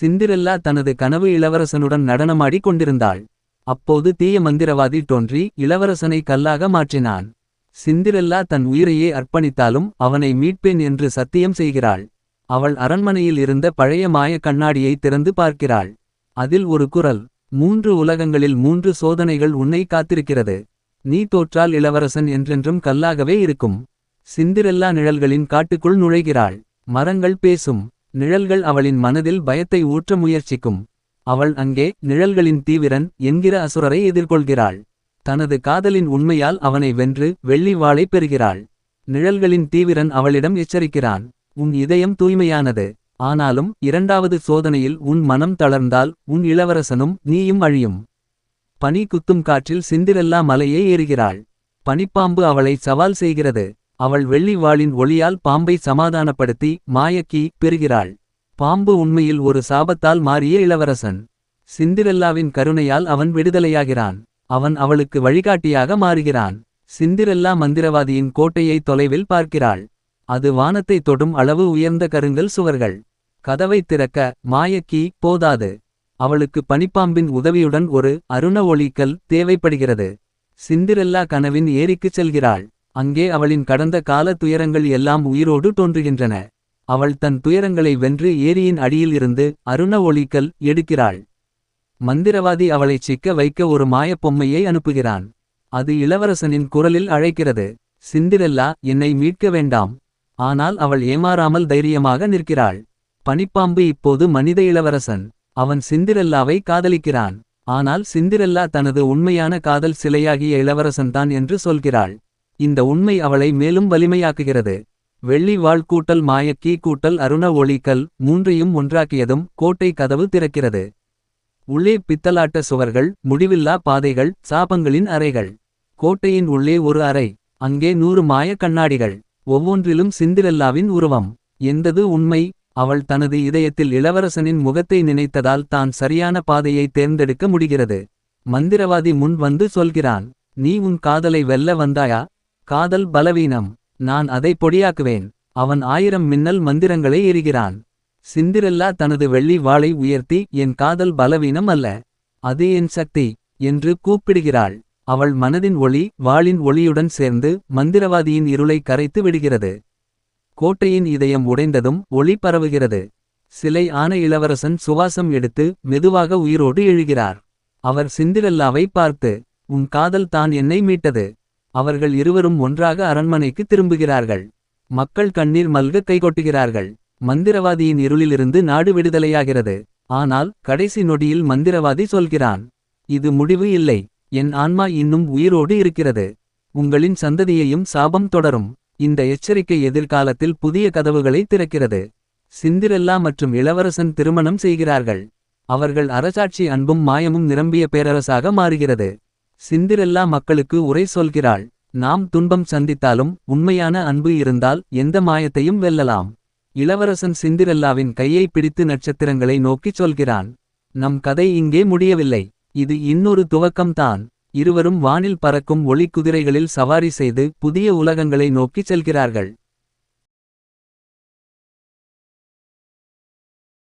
சிந்திரெல்லா தனது கனவு இளவரசனுடன் நடனமாடிக் கொண்டிருந்தாள். அப்போது தீய மந்திரவாதி தோன்றி இளவரசனை கல்லாக மாற்றினான். சிந்திரெல்லா தன் உயிரையே அர்ப்பணித்தாலும் அவனை மீட்பேன் என்று சத்தியம் செய்கிறாள். அவள் அரண்மனையில் இருந்த பழைய மாய கண்ணாடியை திறந்து பார்க்கிறாள். அதில் ஒரு குரல் மூன்று உலகங்களில் மூன்று சோதனைகள் உன்னை காத்திருக்கிறது. நீ தோற்றால் இளவரசன் என்றென்றும் கல்லாகவே இருக்கும். சிந்திரெல்லா நிழல்களின் காட்டுக்குள் நுழைகிறாள். மரங்கள் பேசும். நிழல்கள் அவளின் மனதில் பயத்தை ஊற்ற முயற்சிக்கும். அவள் அங்கே நிழல்களின் தீவிரன் என்கிற அசுரரை எதிர்கொள்கிறாள். தனது காதலின் உண்மையால் அவனை வென்று வெள்ளி வாளை பெறுகிறாள். நிழல்களின் தீவிரன் அவளிடம் எச்சரிக்கிறான். உன் இதயம் தூய்மையானது. ஆனாலும் இரண்டாவது சோதனையில் உன் மனம் தளர்ந்தால் உன் இளவரசனும் நீயும் அழியும். பனி குத்தும் காற்றில் சிந்திரெல்லா மலையே ஏறுகிறாள். பனிப்பாம்பு அவளை சவால் செய்கிறது. அவள் வெள்ளி வாளின் ஒளியால் பாம்பை சமாதானப்படுத்தி மாயக்கி பெறுகிறாள். பாம்பு உண்மையில் ஒரு சாபத்தால் மாறிய இளவரசன். சிந்திரெல்லாவின் கருணையால் அவன் விடுதலையாகிறான். அவன் அவளுக்கு வழிகாட்டியாக மாறுகிறான். சிந்திரெல்லா மந்திரவாதியின் கோட்டையை தொலைவில் பார்க்கிறாள். அது வானத்தை தொடும் அளவு உயர்ந்த கருங்கல் சுவர்கள். கதவை திறக்க மாயக்கி போதாது. அவளுக்கு பனிப்பாம்பின் உதவியுடன் ஒரு அருண ஒளிக்கல் தேவைப்படுகிறது. சிந்திரெல்லா கனவின் ஏரிக்குச் செல்கிறாள். அங்கே அவளின் கடந்த கால துயரங்கள் எல்லாம் உயிரோடு தோன்றுகின்றன. அவள் தன் துயரங்களை வென்று ஏரியின் அடியில் இருந்து அருண ஒளிக்கல் எடுக்கிறாள். மந்திரவாதி அவளைச் சிக்க வைக்க ஒரு மாயப் பொம்மையை அனுப்புகிறான். அது இளவரசனின் குரலில் அழைக்கிறது சிந்திரெல்லா என்னை மீட்க வேண்டாம். ஆனால் அவள் ஏமாறாமல் தைரியமாக நிற்கிறாள். பனிப்பாம்பு இப்போது மனித இளவரசன். அவன் சிந்திரெல்லாவை காதலிக்கிறான். ஆனால் சிந்திரெல்லா தனது உண்மையான காதல் சிலையாகிய இளவரசன்தான் என்று சொல்கிறாள். இந்த உண்மை அவளை மேலும் வலிமையாக்குகிறது. வெள்ளி வாழ் கூட்டல் மாயக்கி கூட்டல் அருண ஒளிக்கல் மூன்றையும் ஒன்றாக்கியதும் கோட்டை கதவு திறக்கிறது. உள்ளே பித்தலாட்ட சுவர்கள் முடிவில்லா பாதைகள் சாபங்களின் அறைகள். கோட்டையின் உள்ளே ஒரு அறை அங்கே நூறு மாய கண்ணாடிகள். ஒவ்வொன்றிலும் சிந்திரெல்லாவின் உருவம். எந்தது உண்மை? அவள் தனது இதயத்தில் இளவரசனின் முகத்தை நினைத்ததால் தான் சரியான பாதையை தேர்ந்தெடுக்க முடிகிறது. மந்திரவாதி முன் வந்து சொல்கிறான் நீ உன் காதலை வெல்ல வந்தாயா? காதல் பலவீனம். நான் அதை பொடியாக்குவேன். அவன் ஆயிரம் மின்னல் மந்திரங்களை எரிகிறான். சிந்திரெல்லா தனது வெள்ளி வாளை உயர்த்தி என் காதல் பலவீனம் அல்ல. அது என் சக்தி என்று கூப்பிடுகிறாள். அவள் மனதின் ஒளி வாளின் ஒளியுடன் சேர்ந்து மந்திரவாதியின் இருளை கரைத்து விடுகிறது. கோட்டையின் இதயம் உடைந்ததும் ஒளி பரவுகிறது. சிலை ஆன இளவரசன் சுவாசம் எடுத்து மெதுவாக உயிரோடு எழுகிறார். அவர் சிந்திரெல்லாவை பார்த்து உன் காதல் தான் என்னை மீட்டது. அவர்கள் இருவரும் ஒன்றாக அரண்மனைக்கு திரும்புகிறார்கள். மக்கள் கண்ணீர் மல்க கைகொட்டுகிறார்கள் மந்திரவாதியின் இருளிலிருந்து நாடு விடுதலையாகிறது. ஆனால் கடைசி நொடியில் மந்திரவாதி சொல்கிறான் இது முடிவு இல்லை. என் ஆன்மா இன்னும் உயிரோடு இருக்கிறது. உங்களின் சந்ததியையும் சாபம் தொடரும். இந்த எச்சரிக்கை எதிர்காலத்தில் புதிய கதவுகளை திறக்கிறது. சிந்திரெல்லா மற்றும் இளவரசன் திருமணம் செய்கிறார்கள். அவர்கள் அரசாட்சி அன்பும் மாயமும் நிரம்பிய பேரரசாக மாறுகிறது. சிந்திரெல்லா மக்களுக்கு உரை சொல்கிறாள். நாம் துன்பம் சந்தித்தாலும் உண்மையான அன்பு இருந்தால் எந்த மாயத்தையும் வெல்லலாம். இளவரசன் சிந்திரெல்லாவின் கையை பிடித்து நட்சத்திரங்களை நோக்கிச் சொல்கிறான். நம் கதை இங்கே முடியவில்லை. இது இன்னொரு துவக்கம்தான். இருவரும் வானில் பறக்கும் ஒளிக்குதிரைகளில் சவாரி செய்து புதிய உலகங்களை நோக்கிச் செல்கிறார்கள்.